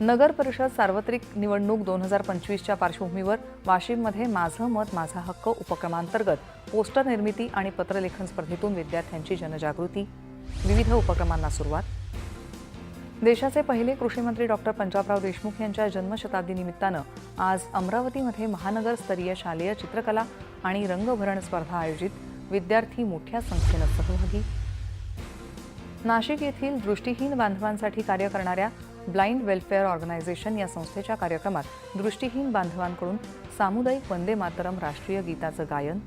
नगर परिषद सार्वत्रिक निवडणूक दोन हजार पंचवीसच्या पार्श्वभूमीवर वाशिममध्ये माझं मत माझा हक्क उपक्रमांतर्गत पोस्टर निर्मिती आणि पत्रलेखन स्पर्धेतून विद्यार्थ्यांची जनजागृती. विविध उपक्रमांना सुरुवात. देशाचे पहिले कृषीमंत्री डॉक्टर पंजाबराव देशमुख यांच्या जन्मशताब्दी निमित्तानं आज अमरावतीमध्ये महानगरस्तरीय शालेय चित्रकला आणि रंगभरण स्पर्धा आयोजित. विद्यार्थी मोठ्या संख्येनं सहभागी. नाशिक येथील दृष्टीहीन बांधवांसाठी कार्य करणाऱ्या ब्लाइंड वेलफेअर ऑर्गनायझेशन या संस्थेच्या कार्यक्रमात दृष्टीहीन बांधवांकडून सामुदायिक वंदे मातरम राष्ट्रीय गीताचं गायन.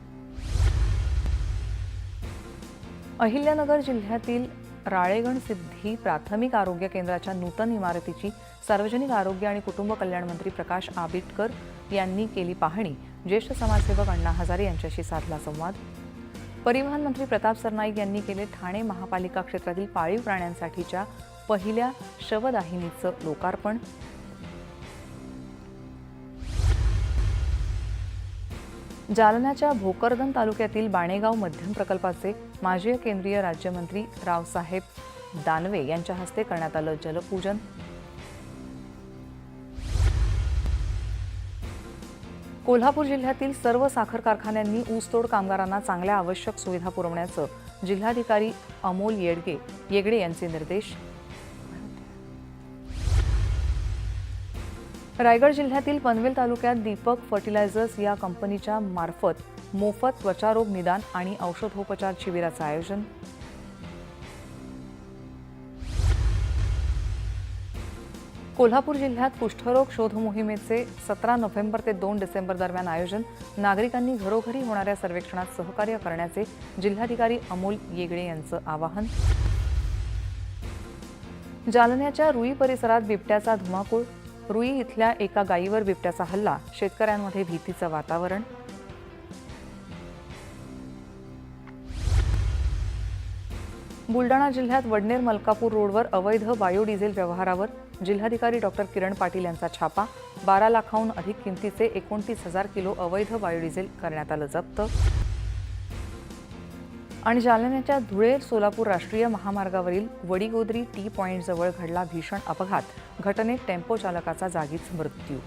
अहिल्यानगर जिल्ह्यातील राळेगण सिद्धी प्राथमिक आरोग्य केंद्राच्या नूतन इमारतीची सार्वजनिक आरोग्य आणि कुटुंब कल्याण मंत्री प्रकाश आबिटकर यांनी केली पाहणी. ज्येष्ठ समाजसेवक अण्णा हजारे यांच्याशी साधला संवाद. परिवहन मंत्री प्रताप सरनाईक यांनी केले ठाणे महापालिका क्षेत्रातील पाळीव प्राण्यांसाठीच्या पहिल्या शवदाहिनीचं लोकार्पण. जालन्याच्या भोकरदन तालुक्यातील बाणेगाव मध्यम प्रकल्पाचे माजी केंद्रीय राज्यमंत्री रावसाहेब दानवे यांच्या हस्ते करण्यात आलं जलपूजन. कोल्हापूर जिल्ह्यातील सर्व साखर कारखान्यांनी ऊसतोड कामगारांना चांगल्या आवश्यक सुविधा पुरवण्याचं जिल्हाधिकारी अमोल येडगे येगडे यांचे निर्देश. रायगड जिल्ह्यातील पनवेल तालुक्यात दीपक फर्टिलायझर्स या कंपनीच्या मार्फत मोफत त्वचारोग निदान आणि औषधोपचार शिबिराचं आयोजन. कोल्हापूर जिल्ह्यात कुष्ठरोग शोध मोहिमेचे सतरा नोव्हेंबर ते दोन डिसेंबर दरम्यान आयोजन. नागरिकांनी घरोघरी होणाऱ्या सर्वेक्षणात सहकार्य करण्याचे जिल्हाधिकारी अमोल येगळे यांचं आवाहन. जालन्याच्या रुई परिसरात बिबट्याचा धुमाकूळ रुई इथल्या एका गायीवर बिबट्याचा हल्ला शेतकऱ्यांमध्ये भीतीचं वातावरण. बुलडाणा जिल्ह्यात वडनेर मलकापूर रोडवर अवैध बायोडिझेल व्यवहारावर जिल्हाधिकारी डॉक्टर किरण पाटील यांचा छापा. बारा लाखाहून अधिक किमतीचे एकोणतीस हजार किलो अवैध बायोडिझेल करण्यात आलं जप्त. आणि जालन्याच्या धुळे सोलापूर राष्ट्रीय महामार्गावरील वडीगोदरी टी पॉईंटजवळ घडला भीषण अपघात. घटनेत टेम्पो चालकाचा जागीच मृत्यू